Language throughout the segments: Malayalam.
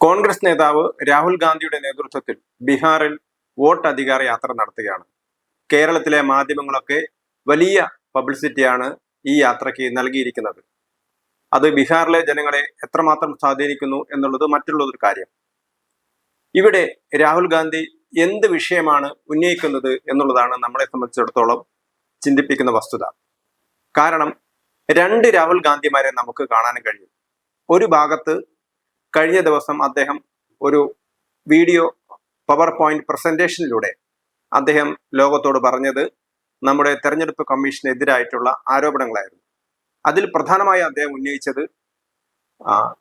കോൺഗ്രസ് നേതാവ് രാഹുൽ ഗാന്ധിയുടെ നേതൃത്വത്തിൽ ബീഹാറിൽ വോട്ട് അധികാര യാത്ര നടത്തുകയാണ്. കേരളത്തിലെ മാധ്യമങ്ങളൊക്കെ വലിയ പബ്ലിസിറ്റിയാണ് ഈ യാത്രയ്ക്ക് നൽകിയിരിക്കുന്നത്. അത് ബീഹാറിലെ ജനങ്ങളെ എത്രമാത്രം സ്വാധീനിക്കുന്നു എന്നുള്ളത് മറ്റുള്ളതൊരു കാര്യം. ഇവിടെ രാഹുൽ ഗാന്ധി എന്ത് വിഷയമാണ് ഉന്നയിക്കുന്നത് എന്നുള്ളതാണ് നമ്മളെ സംബന്ധിച്ചിടത്തോളം ചിന്തിപ്പിക്കുന്ന വസ്തുത. കാരണം രണ്ട് രാഹുൽ ഗാന്ധിമാരെ നമുക്ക് കാണാനും കഴിയും. ഒരു ഭാഗത്ത് കഴിഞ്ഞ ദിവസം അദ്ദേഹം ഒരു വീഡിയോ പവർ പോയിന്റ് പ്രസന്റേഷനിലൂടെ അദ്ദേഹം ലോകത്തോട് പറഞ്ഞത് നമ്മുടെ തെരഞ്ഞെടുപ്പ് കമ്മീഷനെതിരായിട്ടുള്ള ആരോപണങ്ങളായിരുന്നു. അതിൽ പ്രധാനമായി അദ്ദേഹം ഉന്നയിച്ചത്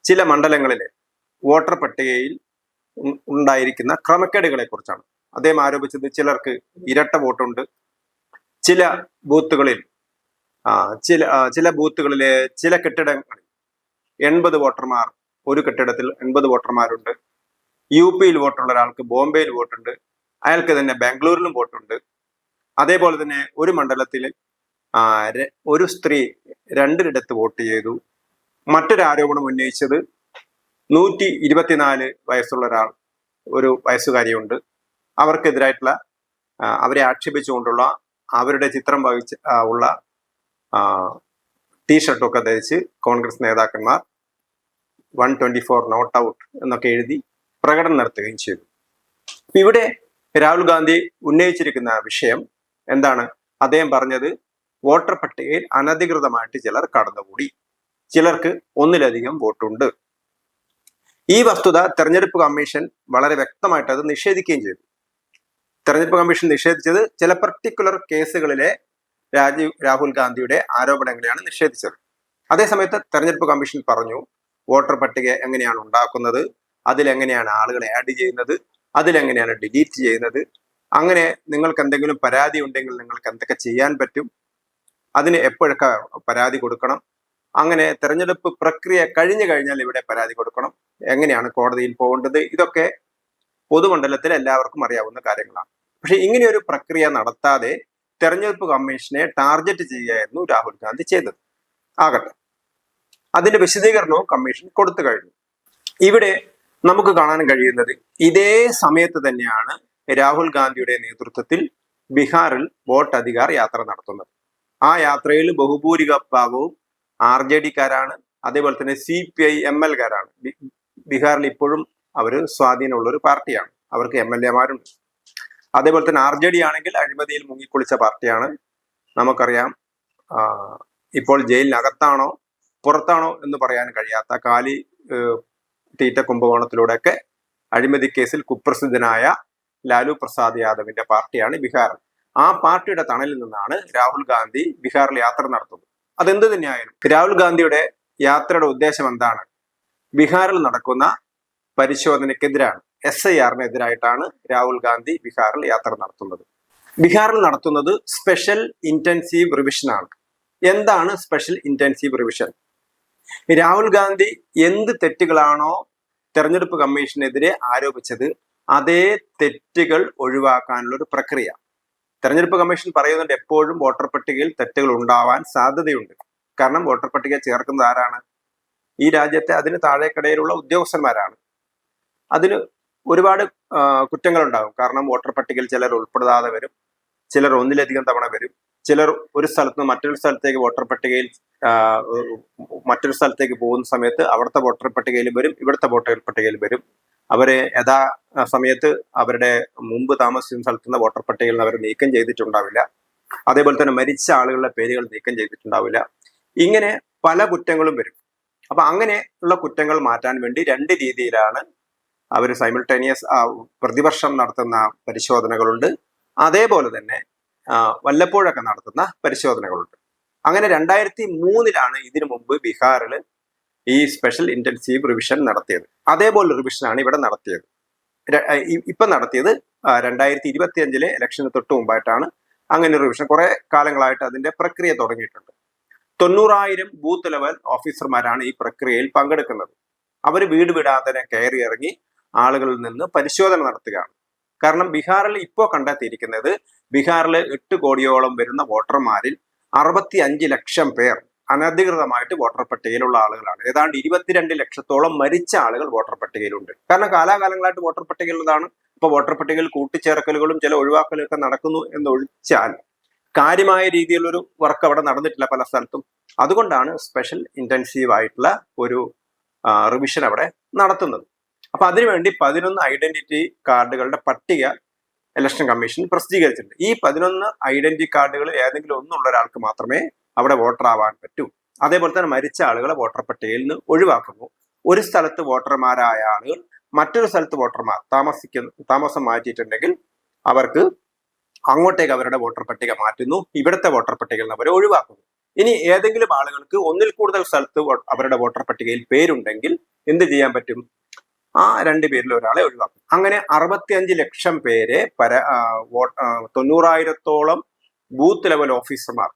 ചില മണ്ഡലങ്ങളിലെ വോട്ടർ പട്ടികയിൽ ഉണ്ടായിരിക്കുന്ന ക്രമക്കേടുകളെ കുറിച്ചാണ് അദ്ദേഹം ആരോപിച്ചത് ചിലർക്ക് ഇരട്ട വോട്ടുണ്ട് ചില ബൂത്തുകളിൽ ചില ചില ബൂത്തുകളിലെ ചില കെട്ടിടങ്ങളിൽ എൺപത് വോട്ടർമാർ ഒരു കെട്ടിടത്തിൽ എൺപത് വോട്ടർമാരുണ്ട്. യു പിയിൽ വോട്ടുള്ള ഒരാൾക്ക് ബോംബെയിൽ വോട്ടുണ്ട്. അയാൾക്ക് തന്നെ ബാംഗ്ലൂരിലും വോട്ടുണ്ട്. അതേപോലെ തന്നെ ഒരു മണ്ഡലത്തിൽ ഒരു സ്ത്രീ രണ്ടിടത്ത് വോട്ട് ചെയ്തു. മറ്റൊരു ആരോപണം ഉന്നയിച്ചത് നൂറ്റി ഇരുപത്തിനാല് വയസ്സുള്ള ഒരാൾ ഒരു വയസ്സുകാരിയുണ്ട്. അവർക്കെതിരായിട്ടുള്ള അവരെ ആക്ഷേപിച്ചുകൊണ്ടുള്ള അവരുടെ ചിത്രം വഹിച്ച് ഉള്ള ടീഷർട്ടൊക്കെ ധരിച്ച് കോൺഗ്രസ് നേതാക്കന്മാർ one twenty four not out എന്നൊക്കെ എഴുതി പ്രകടനം നടത്തുകയും ചെയ്തു. ഇവിടെ രാഹുൽ ഗാന്ധി ഉന്നയിച്ചിരിക്കുന്ന വിഷയം എന്താണ്? അദ്ദേഹം പറഞ്ഞത് വോട്ടർ പട്ടികയിൽ അനധികൃതമായിട്ട് ചിലർ കടന്നുകൂടി. ചിലർക്ക് ഒന്നിലധികം വോട്ടുണ്ട്. ഈ വസ്തുത തെരഞ്ഞെടുപ്പ് കമ്മീഷൻ വളരെ വ്യക്തമായിട്ട് അത് നിഷേധിക്കുകയും ചെയ്തു. തെരഞ്ഞെടുപ്പ് കമ്മീഷൻ നിഷേധിച്ചത് ചില പർട്ടിക്കുലർ കേസുകളിലെ രാജീവ് രാഹുൽ ഗാന്ധിയുടെ ആരോപണങ്ങളെയാണ് നിഷേധിച്ചത്. അതേസമയത്ത് തെരഞ്ഞെടുപ്പ് കമ്മീഷൻ പറഞ്ഞു വോട്ടർ പട്ടിക എങ്ങനെയാണ് ഉണ്ടാക്കുന്നത്? അതിലെങ്ങനെയാണ് ആളുകളെ ആഡ് ചെയ്യുന്നത്? അതിലെങ്ങനെയാണ് ഡിലീറ്റ് ചെയ്യുന്നത്? അങ്ങനെ നിങ്ങൾക്ക് എന്തെങ്കിലും പരാതി ഉണ്ടെങ്കിൽ നിങ്ങൾക്ക് എന്തൊക്കെ ചെയ്യാൻ പറ്റും? അതിന് എപ്പോഴൊക്കെ പരാതി കൊടുക്കണം? അങ്ങനെ തെരഞ്ഞെടുപ്പ് പ്രക്രിയ കഴിഞ്ഞു കഴിഞ്ഞാൽ ഇവിടെ പരാതി കൊടുക്കണം. എങ്ങനെയാണ് കോടതിയിൽ പോകേണ്ടത്? ഇതൊക്കെ പൊതുമണ്ഡലത്തിൽ എല്ലാവർക്കും അറിയാവുന്ന കാര്യങ്ങളാണ്. പക്ഷെ ഇങ്ങനെയൊരു പ്രക്രിയ നടത്താതെ തെരഞ്ഞെടുപ്പ് കമ്മീഷനെ ടാർഗറ്റ് ചെയ്യുകയായിരുന്നു രാഹുൽ ഗാന്ധി ചെയ്തത്. ആകട്ടെ. അതിന്റെ വിശദീകരണവും കമ്മീഷൻ കൊടുത്തു കഴിഞ്ഞു. ഇവിടെ നമുക്ക് കാണാൻ കഴിയുന്നത് ഇതേ സമയത്ത് തന്നെയാണ് രാഹുൽ ഗാന്ധിയുടെ നേതൃത്വത്തിൽ ബീഹാറിൽ വോട്ട് അധികാർ യാത്ര നടത്തുന്നത്. ആ യാത്രയിൽ ബഹുഭൂരിക ഭാഗവും ആർ ജെ ഡിക്കാരാണ് അതേപോലെ തന്നെ C P I M L കാരാണ്. ബീഹാറിൽ ഇപ്പോഴും അവർ സ്വാധീനമുള്ള ഒരു പാർട്ടിയാണ്. അവർക്ക് എം എൽ എമാരുണ്ട് അതേപോലെ തന്നെ ആർ ജെ ഡി ആണെങ്കിൽ അഴിമതിയിൽ മുങ്ങിക്കുളിച്ച പാർട്ടിയാണ്. നമുക്കറിയാം ഇപ്പോൾ ജയിലിനകത്താണോ പുറത്താണോ എന്ന് പറയാൻ കഴിയാത്ത കാലി തീറ്റ കുംഭകോണത്തിലൂടെയൊക്കെ അഴിമതി കേസിൽ കുപ്രസിദ്ധനായ ലാലു പ്രസാദ് യാദവിന്റെ പാർട്ടിയാണ് ബീഹാർ. ആ പാർട്ടിയുടെ തണലിൽ നിന്നാണ് രാഹുൽ ഗാന്ധി ബീഹാറിൽ യാത്ര നടത്തുന്നത്. അതെന്ത് തന്നെയായാലും രാഹുൽ ഗാന്ധിയുടെ യാത്രയുടെ ഉദ്ദേശം എന്താണ്? ബീഹാറിൽ നടക്കുന്ന പരിശോധനയ്ക്കെതിരാണ് എസ് ഐ ആറിനെതിരായിട്ടാണ് രാഹുൽ ഗാന്ധി ബീഹാറിൽ യാത്ര നടത്തുന്നത്. ബീഹാറിൽ നടത്തുന്നത് സ്പെഷ്യൽ ഇന്റൻസീവ് റിവിഷനാണ്. എന്താണ് special intensive revision? Rahul Gandhi എന്ത് തെറ്റുകളാണോ തെരഞ്ഞെടുപ്പ് കമ്മീഷനെതിരെ ആരോപിച്ചത് അതേ തെറ്റുകൾ ഒഴിവാക്കാനുള്ള ഒരു പ്രക്രിയ. തെരഞ്ഞെടുപ്പ് കമ്മീഷൻ പറയുന്നുണ്ട് എപ്പോഴും വോട്ടർ പട്ടികയിൽ തെറ്റുകൾ ഉണ്ടാവാൻ സാധ്യതയുണ്ട്. കാരണം വോട്ടർ പട്ടിക ചേർക്കുന്നത് ആരാണ്? ഈ രാജ്യത്തെ അതിന് താഴേക്കിടയിലുള്ള ഉദ്യോഗസ്ഥന്മാരാണ്. അതിന് ഒരുപാട് കുറ്റങ്ങളുണ്ടാകും. കാരണം വോട്ടർ പട്ടികയിൽ ചിലർ ഉൾപ്പെടുത്താതെ വരും. ചിലർ ഒന്നിലധികം തവണ വരും. ചിലർ ഒരു സ്ഥലത്ത് നിന്ന് മറ്റൊരു സ്ഥലത്തേക്ക് വോട്ടർ പട്ടികയിൽ മറ്റൊരു സ്ഥലത്തേക്ക് പോകുന്ന സമയത്ത് അവിടുത്തെ വോട്ടർ പട്ടികയിൽ വരും ഇവിടുത്തെ വോട്ടർ പട്ടികയിൽ വരും. അവരെ യഥാ സമയത്ത് അവരുടെ മുമ്പ് താമസിക്കുന്ന സ്ഥലത്ത് നിന്ന് വോട്ടർ പട്ടികയിൽ നിന്ന് അവർ നീക്കം ചെയ്തിട്ടുണ്ടാവില്ല. അതേപോലെ തന്നെ മരിച്ച ആളുകളുടെ പേരുകൾ നീക്കം ചെയ്തിട്ടുണ്ടാവില്ല. ഇങ്ങനെ പല കുറ്റങ്ങളും വരും. അപ്പൊ അങ്ങനെ ഉള്ള കുറ്റങ്ങൾ മാറ്റാൻ വേണ്ടി രണ്ട് രീതിയിലാണ് അവർ സൈമിൾട്ടേനിയസ് പ്രതിവർഷം നടത്തുന്ന പരിശോധനകളുണ്ട്. അതേപോലെ തന്നെ വല്ലപ്പോഴൊക്കെ നടത്തുന്ന പരിശോധനകളുണ്ട്. അങ്ങനെ രണ്ടായിരത്തി മൂന്നിലാണ് ഇതിനു മുമ്പ് ബീഹാറിൽ ഈ സ്പെഷ്യൽ ഇന്റൻസീവ് റിവിഷൻ നടത്തിയത്. അതേപോലെ റിവിഷനാണ് ഇവിടെ നടത്തിയത്. ഇപ്പൊ നടത്തിയത് രണ്ടായിരത്തി ഇരുപത്തി അഞ്ചിലെ ഇലക്ഷന് തൊട്ട് മുമ്പായിട്ടാണ് അങ്ങനെ ഒരു റിവിഷൻ കുറെ കാലങ്ങളായിട്ട് അതിന്റെ പ്രക്രിയ തുടങ്ങിയിട്ടുണ്ട്. തൊണ്ണൂറായിരം ബൂത്ത് ലെവൽ ഓഫീസർമാരാണ് ഈ പ്രക്രിയയിൽ പങ്കെടുക്കുന്നത്. അവർ വീട് വിടാതെ കയറി ഇറങ്ങി ആളുകളിൽ നിന്ന് പരിശോധന നടത്തുകയാണ്. കാരണം ബീഹാറിൽ ഇപ്പോൾ കണ്ടെത്തിയിരിക്കുന്നത് ബീഹാറിൽ എട്ട് കോടിയോളം വരുന്ന വോട്ടർമാരിൽ അറുപത്തി അഞ്ച് ലക്ഷം പേർ അനധികൃതമായിട്ട് വോട്ടർ പട്ടികയിലുള്ള ആളുകളാണ്. ഏതാണ്ട് ഇരുപത്തിരണ്ട് ലക്ഷത്തോളം മരിച്ച ആളുകൾ വോട്ടർ പട്ടികയിലുണ്ട്. കാരണം കാലാകാലങ്ങളായിട്ട് വോട്ടർ പട്ടികയിലുള്ളതാണ്. ഇപ്പൊ വോട്ടർ പട്ടികയിൽ കൂട്ടിച്ചേർക്കലുകളും ചില ഒഴിവാക്കലും ഒക്കെ നടക്കുന്നു എന്നൊഴിച്ചാൽ കാര്യമായ രീതിയിലൊരു വർക്ക് അവിടെ നടന്നിട്ടില്ല പല സ്ഥലത്തും. അതുകൊണ്ടാണ് സ്പെഷ്യൽ ഇന്റൻസീവ് ആയിട്ടുള്ള ഒരു റിവിഷൻ അവിടെ നടത്തുന്നത്. അപ്പൊ അതിനുവേണ്ടി പതിനൊന്ന് ഐഡന്റിറ്റി കാർഡുകളുടെ പട്ടിക ഇലക്ഷൻ കമ്മീഷൻ പ്രസിദ്ധീകരിച്ചിട്ടുണ്ട്. ഈ പതിനൊന്ന് ഐഡന്റിറ്റി കാർഡുകൾ ഏതെങ്കിലും ഒന്നുള്ള ഒരാൾക്ക് മാത്രമേ അവിടെ വോട്ടർ ആവാൻ പറ്റൂ. അതേപോലെ തന്നെ മരിച്ച ആളുകളെ വോട്ടർ പട്ടികയിൽ നിന്ന് ഒഴിവാക്കുന്നു. ഒരു സ്ഥലത്ത് വോട്ടർമാരായ ആളുകൾ മറ്റൊരു സ്ഥലത്ത് വോട്ടർമാർ താമസിക്കുന്ന താമസം മാറ്റിയിട്ടുണ്ടെങ്കിൽ അവർക്ക് അങ്ങോട്ടേക്ക് അവരുടെ വോട്ടർ പട്ടിക മാറ്റുന്നു. ഇവിടുത്തെ വോട്ടർ പട്ടികയിൽ നിന്ന് അവരെ ഒഴിവാക്കുന്നു. ഇനി ഏതെങ്കിലും ആളുകൾക്ക് ഒന്നിൽ കൂടുതൽ സ്ഥലത്ത് അവരുടെ വോട്ടർ പട്ടികയിൽ പേരുണ്ടെങ്കിൽ എന്ത് ചെയ്യാൻ പറ്റും? ആ രണ്ട് പേരിൽ ഒരാളെ ഒഴിവാക്കും. അങ്ങനെ അറുപത്തിയഞ്ച് ലക്ഷം പേരെ പര തൊണ്ണൂറായിരത്തോളം ബൂത്ത് ലെവൽ ഓഫീസർമാർ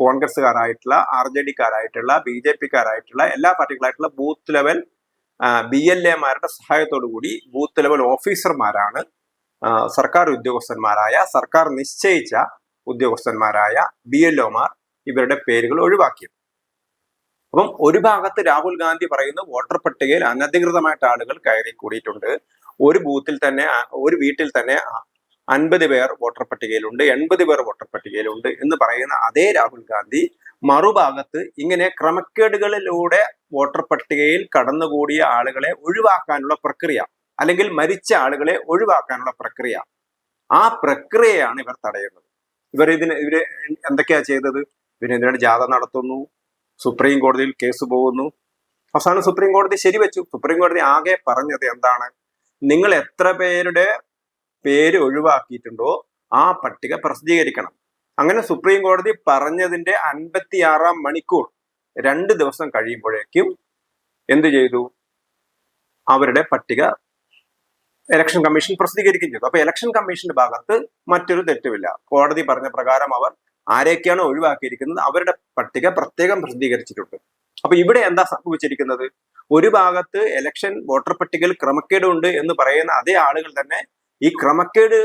കോൺഗ്രസ്സുകാരായിട്ടുള്ള ആർ ജെ ഡിക്കാരായിട്ടുള്ള ബി ജെ പിക്കാരായിട്ടുള്ള എല്ലാ പാർട്ടികളായിട്ടുള്ള ബൂത്ത് ലെവൽ ബി എൽ എമാരുടെ സഹായത്തോടു കൂടി ബൂത്ത് ലെവൽ ഓഫീസർമാരാണ് സർക്കാർ ഉദ്യോഗസ്ഥന്മാരായ സർക്കാർ നിശ്ചയിച്ച ഉദ്യോഗസ്ഥന്മാരായ ബി എൽ ഒമാർ ഇവരുടെ പേരുകൾ ഒഴിവാക്കിയത്. അപ്പം ഒരു ഭാഗത്ത് രാഹുൽ ഗാന്ധി പറയുന്നു വോട്ടർ പട്ടികയിൽ അനധികൃതമായിട്ട് ആളുകൾ കയറി കൂടിയിട്ടുണ്ട്. ഒരു ബൂത്തിൽ തന്നെ ഒരു വീട്ടിൽ തന്നെ അൻപത് പേർ വോട്ടർ പട്ടികയിലുണ്ട് എൺപത് പേർ വോട്ടർ പട്ടികയിലുണ്ട് എന്ന് പറയുന്ന അതേ രാഹുൽ ഗാന്ധി മറുഭാഗത്ത് ഇങ്ങനെ ക്രമക്കേടുകളിലൂടെ വോട്ടർ പട്ടികയിൽ കടന്നുകൂടിയ ആളുകളെ ഒഴിവാക്കാനുള്ള പ്രക്രിയ അല്ലെങ്കിൽ മരിച്ച ആളുകളെ ഒഴിവാക്കാനുള്ള പ്രക്രിയ ആ പ്രക്രിയയാണ് ഇവർ തടയുന്നത്. ഇവർ ഇതിന് ഇവർ എന്തൊക്കെയാ ചെയ്തത്? ഇവരെന്തിനാണ് ജാഥ നടത്തുന്നു? സുപ്രീം കോടതിയിൽ കേസ് പോകുന്നു. അവസാനം സുപ്രീം കോടതി ശരിവെച്ചു. സുപ്രീം കോടതി ആകെ പറഞ്ഞത് എന്താണ്? നിങ്ങൾ എത്ര പേരുടെ പേര് ഒഴിവാക്കിയിട്ടുണ്ടോ ആ പട്ടിക പ്രസിദ്ധീകരിക്കണം. അങ്ങനെ സുപ്രീം കോടതി പറഞ്ഞതിന്റെ അൻപത്തിയാറാം മണിക്കൂർ രണ്ട് ദിവസം കഴിയുമ്പോഴേക്കും എന്തു ചെയ്തു? അവരുടെ പട്ടിക ഇലക്ഷൻ കമ്മീഷൻ പ്രസിദ്ധീകരിക്കുകയും ചെയ്തു. അപ്പൊ ഇലക്ഷൻ കമ്മീഷന്റെ ഭാഗത്ത് മറ്റൊരു തെറ്റുമില്ല. കോടതി പറഞ്ഞ പ്രകാരം അവർ ആരെയൊക്കെയാണോ ഒഴിവാക്കിയിരിക്കുന്നത് അവരുടെ പട്ടിക പ്രത്യേകം പ്രസിദ്ധീകരിച്ചിട്ടുണ്ട്. അപ്പൊ ഇവിടെ എന്താ സംഭവിച്ചിരിക്കുന്നത്? ഒരു ഭാഗത്ത് ഇലക്ഷൻ വോട്ടർ പട്ടികയിൽ ക്രമക്കേടുണ്ട് എന്ന് പറയുന്ന അതേ ആളുകൾ തന്നെ ഈ ക്രമക്കേട്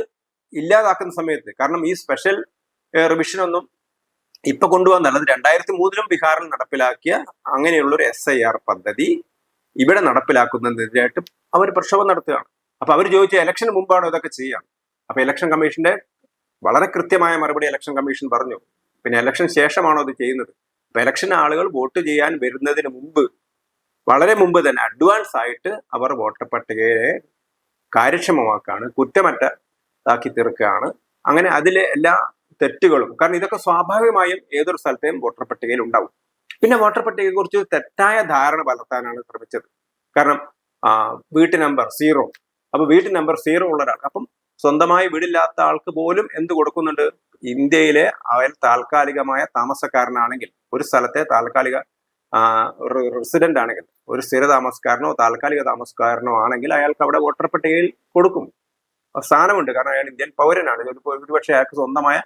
ഇല്ലാതാക്കുന്ന സമയത്ത് കാരണം ഈ സ്പെഷ്യൽ റിവിഷൻ ഒന്നും ഇപ്പൊ കൊണ്ടുവന്നല്ല അത് രണ്ടായിരത്തി മൂന്നിലും ബീഹാറിൽ നടപ്പിലാക്കിയ അങ്ങനെയുള്ള ഒരു എസ് ഐ ആർ പദ്ധതി ഇവിടെ നടപ്പിലാക്കുന്നതിനെതിരായിട്ട് അവർ പ്രക്ഷോഭം നടത്തുകയാണ്. അപ്പൊ അവർ ചോദിച്ച ഇലക്ഷന് മുമ്പാണ് ഇതൊക്കെ ചെയ്യാം അപ്പൊ ഇലക്ഷൻ കമ്മീഷന്റെ വളരെ കൃത്യമായ മറുപടി ഇലക്ഷൻ കമ്മീഷൻ പറഞ്ഞു. പിന്നെ ഇലക്ഷൻ ശേഷമാണോ അത് ചെയ്യുന്നത്? അപ്പൊ ഇലക്ഷൻ ആളുകൾ വോട്ട് ചെയ്യാൻ വരുന്നതിന് മുമ്പ് വളരെ മുമ്പ് തന്നെ അഡ്വാൻസ് ആയിട്ട് അവർ വോട്ടർ പട്ടികയെ കാര്യക്ഷമമാക്കാണ് കുറ്റമറ്റതാക്കി തീർക്കുകയാണ്. അങ്ങനെ അതിലെ എല്ലാ തെറ്റുകളും കാരണം ഇതൊക്കെ സ്വാഭാവികമായും ഏതൊരു സ്ഥലത്തെയും വോട്ടർ പട്ടികയിൽ ഉണ്ടാവും. പിന്നെ വോട്ടർ പട്ടികയെ കുറിച്ച് തെറ്റായ ധാരണ പലർത്താനാണ് ശ്രമിച്ചത്. കാരണം വീട്ടു നമ്പർ സീറോ അപ്പൊ വീട്ടു നമ്പർ സീറോ ഉള്ള ഒരാൾ അപ്പം സ്വന്തമായി വീടില്ലാത്ത ആൾക്ക് പോലും എന്ത് കൊടുക്കുന്നുണ്ട്? ഇന്ത്യയിലെ അയാൾ താൽക്കാലികമായ താമസക്കാരനാണെങ്കിൽ ഒരു സ്ഥലത്തെ താൽക്കാലിക റെസിഡന്റ് ആണെങ്കിൽ ഒരു സ്ഥിര താമസക്കാരനോ താൽക്കാലിക താമസക്കാരനോ ആണെങ്കിൽ അയാൾക്ക് അവിടെ വോട്ടർ പട്ടികയിൽ കൊടുക്കും. സ്ഥാനമുണ്ട്. കാരണം അയാൾ ഇന്ത്യൻ പൗരനാണ്. ഒരുപക്ഷെ അയാൾക്ക് സ്വന്തമായ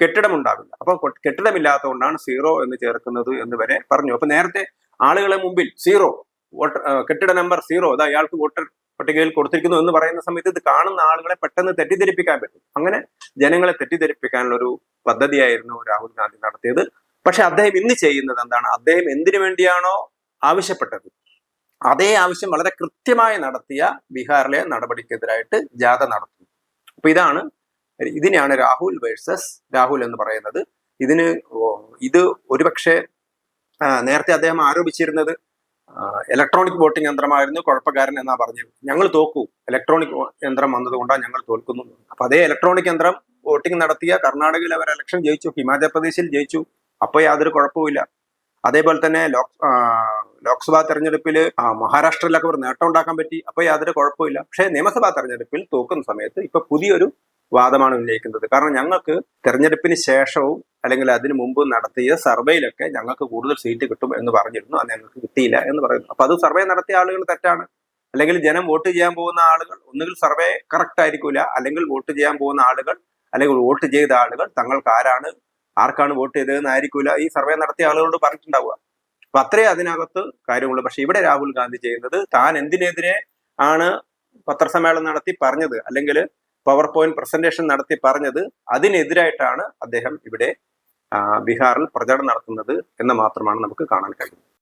കെട്ടിടം ഉണ്ടാവില്ല അപ്പൊ കൊ- കെട്ടിടമില്ലാത്തതുകൊണ്ടാണ് സീറോ എന്ന് ചേർക്കുന്നത് എന്ന് വരെ പറഞ്ഞു. അപ്പൊ നേരത്തെ ആളുകളെ മുമ്പിൽ സീറോ വോട്ടർ കെട്ടിട നമ്പർ സീറോ അത് അയാൾക്ക് വോട്ടർ പട്ടികയിൽ കൊടുത്തിരിക്കുന്നു എന്ന് പറയുന്ന സമയത്ത് ഇത് കാണുന്ന ആളുകളെ പെട്ടെന്ന് തെറ്റിദ്ധരിപ്പിക്കാൻ പറ്റും. അങ്ങനെ ജനങ്ങളെ തെറ്റിദ്ധരിപ്പിക്കാനുള്ള ഒരു പദ്ധതിയായിരുന്നു രാഹുൽ ഗാന്ധി നടത്തിയത്. പക്ഷെ അദ്ദേഹം ഇന്ന് ചെയ്യുന്നത് എന്താണ്? അദ്ദേഹം എന്തിനു വേണ്ടിയാണോ ആവശ്യപ്പെട്ടത്? അതേ ആവശ്യം വളരെ കൃത്യമായി നടത്തിയ ബീഹാറിലെ നടപടിക്കെതിരായിട്ട് ജാഥ നടത്തുന്നു. അപ്പൊ ഇതാണ് ഇതിനെയാണ് രാഹുൽ വേഴ്സസ് രാഹുൽ എന്ന് പറയുന്നത്. ഇതിന് ഇത് ഒരുപക്ഷെ നേരത്തെ അദ്ദേഹം ആരോപിച്ചിരുന്നത് ഇലക്ട്രോണിക് വോട്ടിംഗ് യന്ത്രമായിരുന്നു കുഴപ്പക്കാരൻ എന്നാ പറഞ്ഞത്. ഞങ്ങൾ തോക്കൂ. ഇലക്ട്രോണിക് യന്ത്രം വന്നതുകൊണ്ടാണ് ഞങ്ങൾ തോൽക്കുന്നു. അപ്പൊ അതേ ഇലക്ട്രോണിക് യന്ത്രം വോട്ടിംഗ് നടത്തിയ കർണാടകയിൽ അവർ ഇലക്ഷൻ ജയിച്ചു ഹിമാചൽ പ്രദേശിൽ ജയിച്ചു. അപ്പൊ യാതൊരു കുഴപ്പമില്ല അതേപോലെ തന്നെ ലോക് ലോക്സഭാ തെരഞ്ഞെടുപ്പിൽ ആ മഹാരാഷ്ട്രയിലൊക്കെ ഒരു നേട്ടം ഉണ്ടാക്കാൻ പറ്റി. അപ്പൊ യാതൊരു കുഴപ്പമില്ല പക്ഷേ നിയമസഭാ തെരഞ്ഞെടുപ്പിൽ തോക്കുന്ന സമയത്ത് ഇപ്പൊ പുതിയൊരു വാദമാണ് ഉന്നയിക്കുന്നത്. കാരണം ഞങ്ങൾക്ക് തെരഞ്ഞെടുപ്പിന് ശേഷവും അല്ലെങ്കിൽ അതിനു മുമ്പ് നടത്തിയ സർവേയിലൊക്കെ ഞങ്ങൾക്ക് കൂടുതൽ സീറ്റ് കിട്ടും എന്ന് പറഞ്ഞിരുന്നു. അത് ഞങ്ങൾക്ക് കിട്ടിയില്ല എന്ന് പറയുന്നു. അപ്പൊ അത് സർവേ നടത്തിയ ആളുകൾ തെറ്റാണ്. അല്ലെങ്കിൽ ജനം വോട്ട് ചെയ്യാൻ പോകുന്ന ആളുകൾ ഒന്നുകിൽ സർവേ കറക്റ്റ് ആയിരിക്കില്ല അല്ലെങ്കിൽ വോട്ട് ചെയ്യാൻ പോകുന്ന ആളുകൾ അല്ലെങ്കിൽ വോട്ട് ചെയ്ത ആളുകൾ തങ്ങൾക്ക് ആരാണ് ആർക്കാണ് വോട്ട് ചെയ്തതെന്ന് ആയിരിക്കില്ല ഈ സർവേ നടത്തിയ ആളുകളോട് പറഞ്ഞിട്ടുണ്ടാവുക. അപ്പൊ അത്രേ അതിനകത്ത് കാര്യമുള്ളൂ. പക്ഷെ ഇവിടെ രാഹുൽ ഗാന്ധി ചെയ്യുന്നത് താൻ എന്തിനെതിരെ ആണ് പത്രസമ്മേളനം നടത്തി പറഞ്ഞത്? അല്ലെങ്കിൽ പവർ പോയിന്റ് പ്രസന്റേഷൻ നടത്തി പറഞ്ഞത് അതിനെതിരായിട്ടാണ് അദ്ദേഹം ഇവിടെ ബീഹാറിൽ പ്രചാരണം നടത്തുന്നത് എന്ന് മാത്രമാണ് നമുക്ക് കാണാൻ കഴിയുന്നത്.